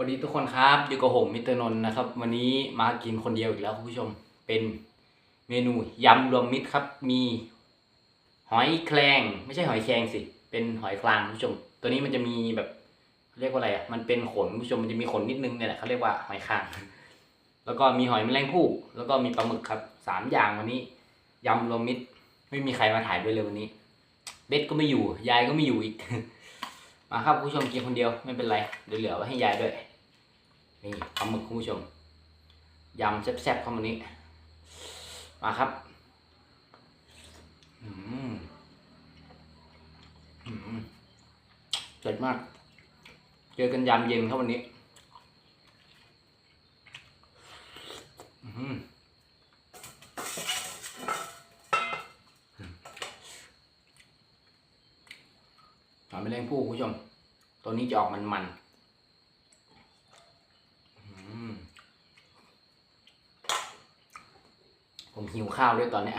สวัสดีทุกคนครับอยู่กับผมมิตรนนท์นะครับ วันนี้มากินคนเดียวอีกแล้วคุณผู้ชมเป็นเมนูยำรวมมิตรครับ มีหอยแครงไม่ใช่หอยแครงสิ เป็นหอยคลางคุณผู้ชม ตัวนี้มันจะมีแบบเรียกว่าอะไรอะมันเป็นขนคุณผู้ชมมันจะมีขนนิดนึงเนี่ยแหละเขาเรียกว่าหอยคลาง แล้วก็มีหอยแมลงภู่แล้วก็มีปลาหมึกครับสามอย่างวันนี้ยำรวมมิตรไม่มีใครมาถ่ายด้วยเลยวันนี้ เบสก็ไม่อยู่ยายก็ไม่อยู่อีกมาครับคุณผู้ชมกินคนเดียวไม่เป็นไรเดี๋ยวเหลือไว้ให้ยายด้วย นี่ปลาหมึกคุณผู้ชมยำแซ่บๆเข้ามานี้ มาครับอืมอืมเด็ดมาก เจอกันยามเย็นครับวันนี้อืมหอยแมลงภู่คุณผู้ชม ตัวนี้จะออกมันๆ อืม ผมหิวข้าวด้วยตอนเนี้ย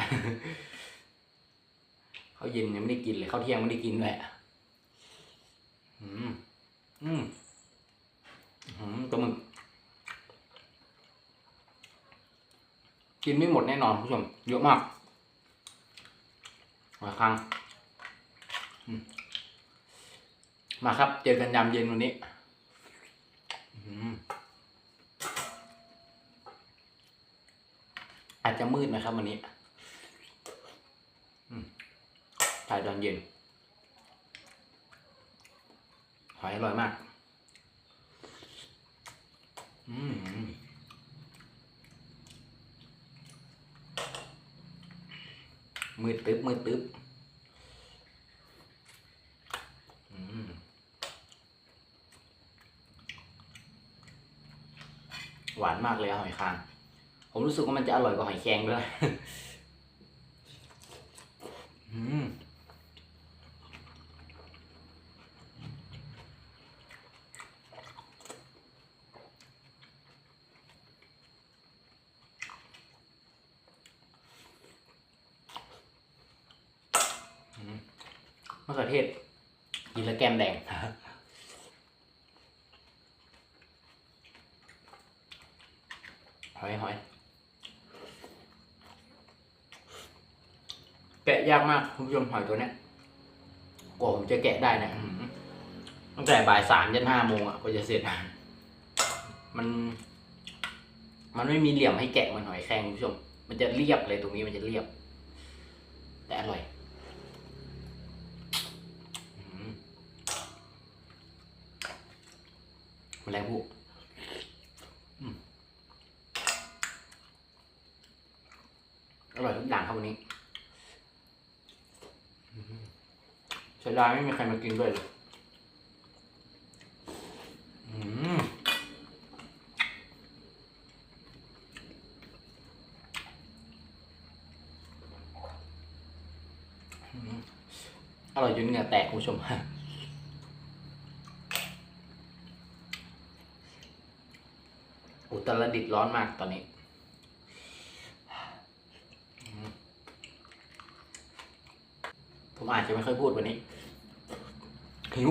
ข้าวเย็นยังไม่ได้กินเลยข้าวเที่ยงไม่ได้กินเลยอะอืม อืมอืมปลาหมึกกินไม่หมดแน่นอนคุณผู้ชม เยอะมากมาครั้งมมาครับ เจอกันยามเย็นวันนี้ อืม อา จะมืดนะครับวันนี้ถ่ายตอนเย็น หอยอร่อยมาก อืมมืดตึ๊บมืดตึ๊บหวานมากเลยหอยคาง ผมรู้สึกว่ามันจะอร่อยกว่าหอยแครงด้วยอืมอืมมะเขือเทศกินแล้วแก้มแดงหอยหอย แกะ ยากมากคุณผู้ชมหอยตัวเนี้ยกว่าผมจะแกะได้เนะอื้อหือตั้งแต่บ่ายสามยันห้าโมงอะกว่าจะเสร็จมัน มันไม่มีเหลี่ยมให้แกะมันหอยแครงคุณผู้ชม มันจะเรียบเลยตรงนี้มันจะเรียบ แต่อร่อยอื้อหือแมลงภู่อร่อยทุกอย่างครับวันนี้อื้อหือ เสียดายไม่มีใครมากินด้วยเลยอืมอร่อยจนเหงื่อแตกคุณผู้ชมอุตรดิตร้อนมากตอนนี้ ผมอาจจะไม่ค่อยพูดวันนี้ หิว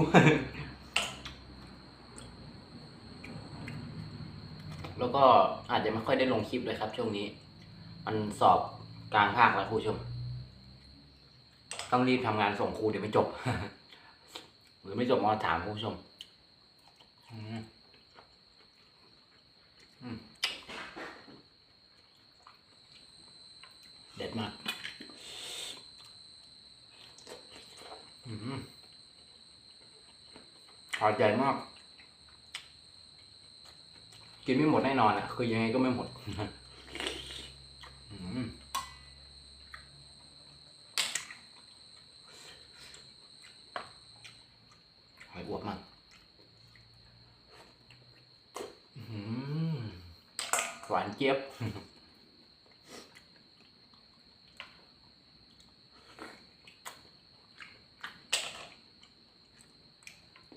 แล้วก็อาจจะไม่ค่อยได้ลงคลิปเลยครับช่วงนี้ มันสอบกลางภาคแล้วผู้ชม ต้องรีบทำงานส่งครูเดี๋ยวไม่จบ หรือไม่จบมอถามผู้ชมอืมอืมเด็ดมาก อืม อดใหญ่มาก กินไม่หมดแน่นอนอะ คือยังไงก็ไม่หมด อืมหอยอวบมากอืมหวานเจี๊ยบ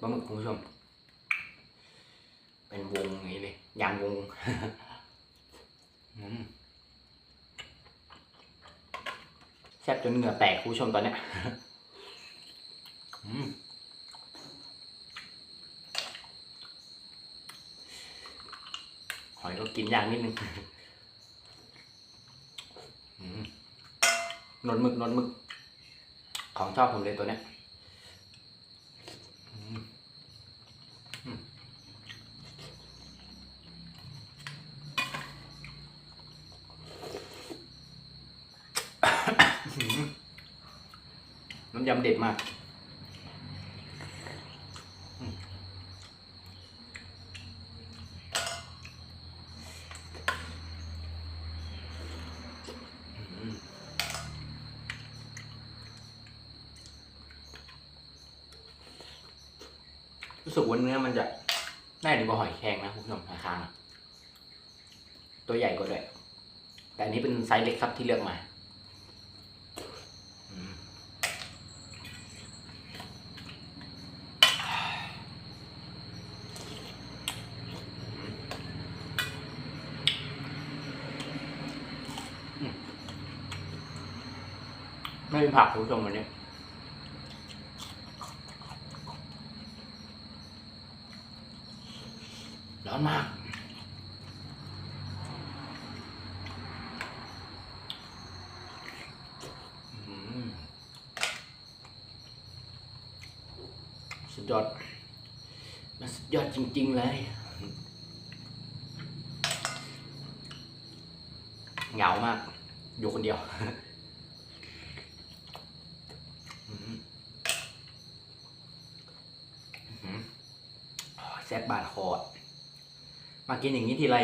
ปลาหมึกคุณผู้ชม เป็นวงอย่างนี้เลยยางวงแซ่บจนเหงื่อแตกคุณผู้ชมตอนเนี้ยอืมอยก็กินยางนิดนึงนนมึกนนมึก ของชอบผมเลยตัวเนี้ยอืมอืม น้ำยำเด็ดมาก รู้สึกว่าเนื้อมันจะแน่นกว่าหอยแครงนะคุณผู้ชมราคานะตัวใหญ่กว่าด้วย แต่อันนี้เป็นไซส์เล็กครับที่เลือกมา ไม่มีผักคุณผู้ชมวันนี้ร้อนมากสุดยอดมันสุดยอดจริง ๆ เลยเหงามาก อยู่คนเดียว อืมอืมโอ้ยแซ่บบาดคออะมากินอย่างนี้ทีไร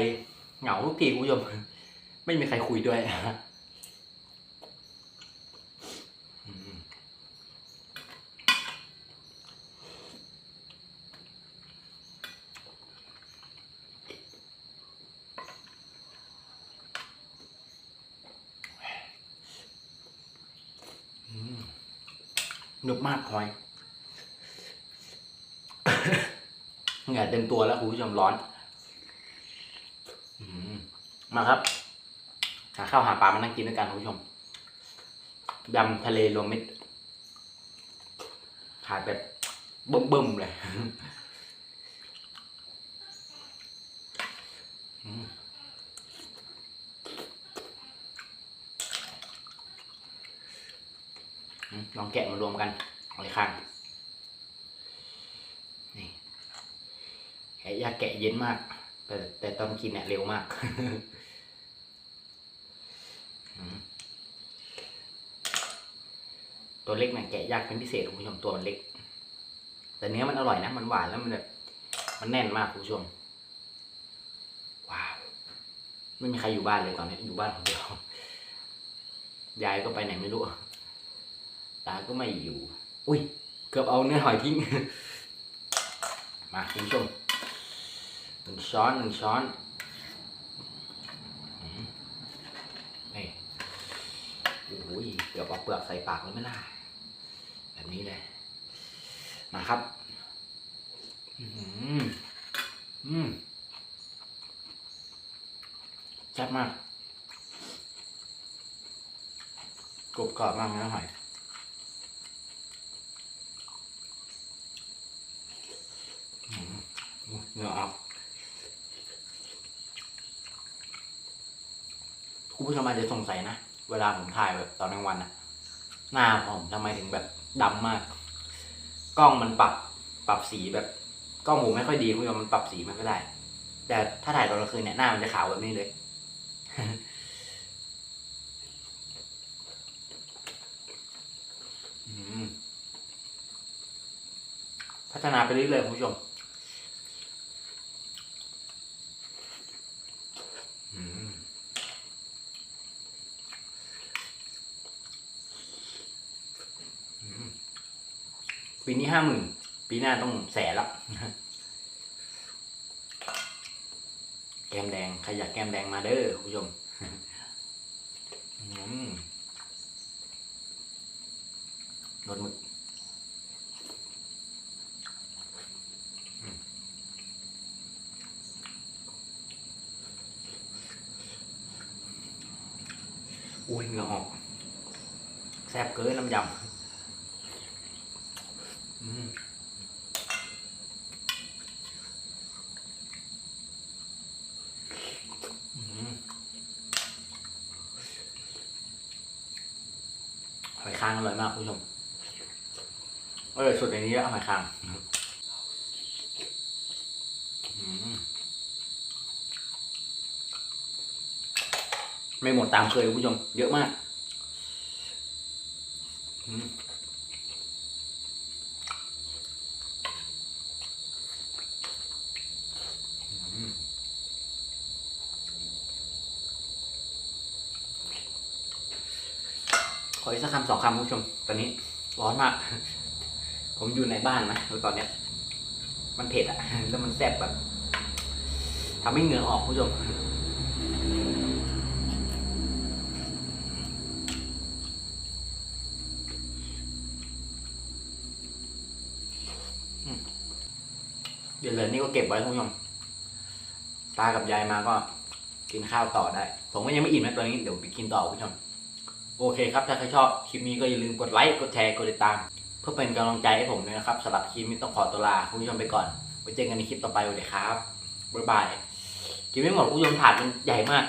เหงาทุกทีคุณผู้ชมไม่มีใครคุยด้วยหนุบมากหอย เหงื่อเต็มตัวแล้วคุณผู้ชมร้อนอมมาครับ หาข้าวหาปลามานั่งกินด้วยกันคุณผู้ชมยำทะเลรวมมิตรขายแบบเบิ่มๆเลยอืมอืมลองแกะมารวมกันเอาเลยข้างนี่แกะยาแกะเย็นมาก แต่แต่ตอนกินเนี่ยเร็วมากตัวเล็กเนี่ยแกะยากเป็นพิเศษคุณผู้ชมตัวมันเล็ก แต่เนื้อมันอร่อยนะ มันหวานแล้วมันแบบมันแน่นมากคุณผู้ชม ว้าวไม่มีใครอยู่บ้านเลยตอนนี้อยู่บ้านคนเดียวยายก็ไปไหนไม่รู้ตาก็ไม่อยู่ อุ้ยเกือบเอาเนื้อหอยทิ้ง มาคุณผู้ชม หนึ่งช้อนหนึ่งช้อนนี่โอ้โหเกือบเอาเปลือกใส่ปากแล้วไม่ล่ะแบบนี้เลย มาครับ อืมอืมแซ่บมากกรอบกรอบมากนะหอยเนื้อออก คุณผู้ชมอาจจะสงสัยนะ เวลาผมถ่ายแบบตอนกลางวันอะหน้าผมทำไมถึงแบบดำมาก กล้องมันปรับปรับสีแบบกล้องผมไม่ค่อยดีคุณผู้ชมมันปรับสีไม่ค่อยได้ แต่ถ้าถ่ายตอนกลางคืนเนี่ยหน้ามันจะขาวแบบนี้เลย พัฒนาไปเรื่อยๆคุณผู้ชม อืม ปีนี้ห้าหมื่นปีหน้าต้องแสนละแก้มแดงใครอยากแก้มแดงมาเด้อคุณผู้ชมรสหมึกอุ้ยเหงื่อออกแซ่บเกินน้ำยำ หอยคางอร่อยมากคุณผู้ชมอร่อยสุดในนี้แล้หอยคางไม่หมดตามเคยคุณผู้ชม เยอะมาก อืม ออีกสักคำสองคำคุณผู้ชม ตอนนี้ร้อนมาก ผมอยู่ในบ้านนะแล้วตอนเนี้ย มันเผ็ดอะแล้วมันแซ่บแบบทำให้เหงื่อออกคุณผู้ชมเดี๋ยวเลือนี่ก็เก็บไว้คุณผู้ชมตากับยายมาก็กินข้าวต่อได้ ผมก็ยังไม่อิ่มนะตอนนี้เดี๋ยวไปกินต่อคุณผู้ชม โอเคครับ ถ้าใครชอบคลิปนี้ก็อย่าลืมกดไลค์ กดแชร์ กดติดตาม เพื่อเป็นกำลังใจให้ผมด้วยนะครับสำหรับคลิปนี้ต้องขอตัวลาคุณผู้ชมไปก่อน ไว้เจอกันในคลิปต่อไปเลยครับ บ๊ายบายกินไม่หมดคุณผู้ชมถาดมันใหญ่มาก